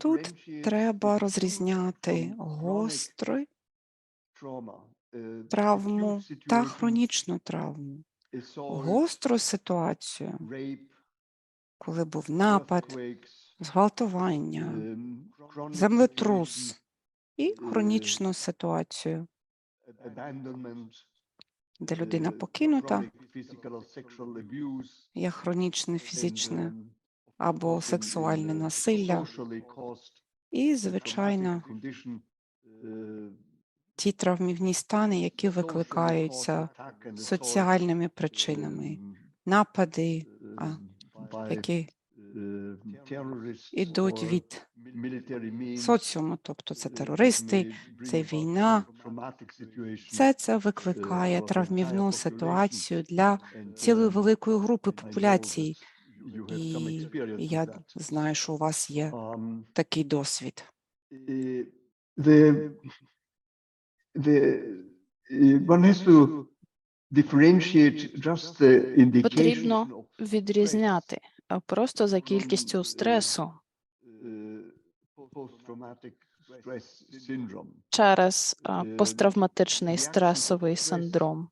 Тут треба розрізняти гостру травму та хронічну травму. Гостру ситуацію, коли був напад, зґвалтування, землетрус і хронічну ситуацію, де людина покинута, є хронічне фізичне або сексуальне насилля, і, звичайно, ті травмівні стани, які викликаються соціальними причинами, напади, які ідуть від соціуму, тобто це терористи, це війна. Все це викликає травмівну ситуацію для цілої великої групи популяцій. І я знаю, що у вас є такий досвід. the the uh, one has to differentiate just the indication Потрібно відрізняти просто за кількістю стресу uh, syndrome. через а, посттравматичний стресовий синдром.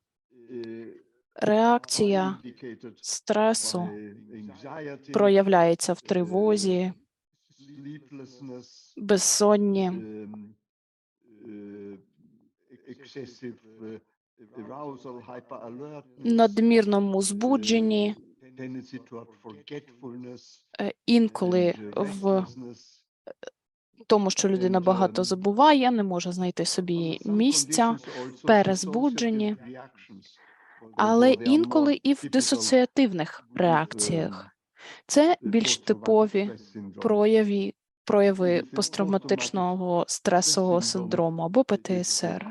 Uh, Реакція стресу проявляється в тривозі, безсонні, um, uh, uh, надмірному збудженні, uh, е, інколи uh, в тому, що людина багато um, забуває, не може знайти собі місця, перезбуджені, але інколи і в дисоціативних реакціях. Це більш типові прояви, прояви посттравматичного стресового синдрому або ПТСР.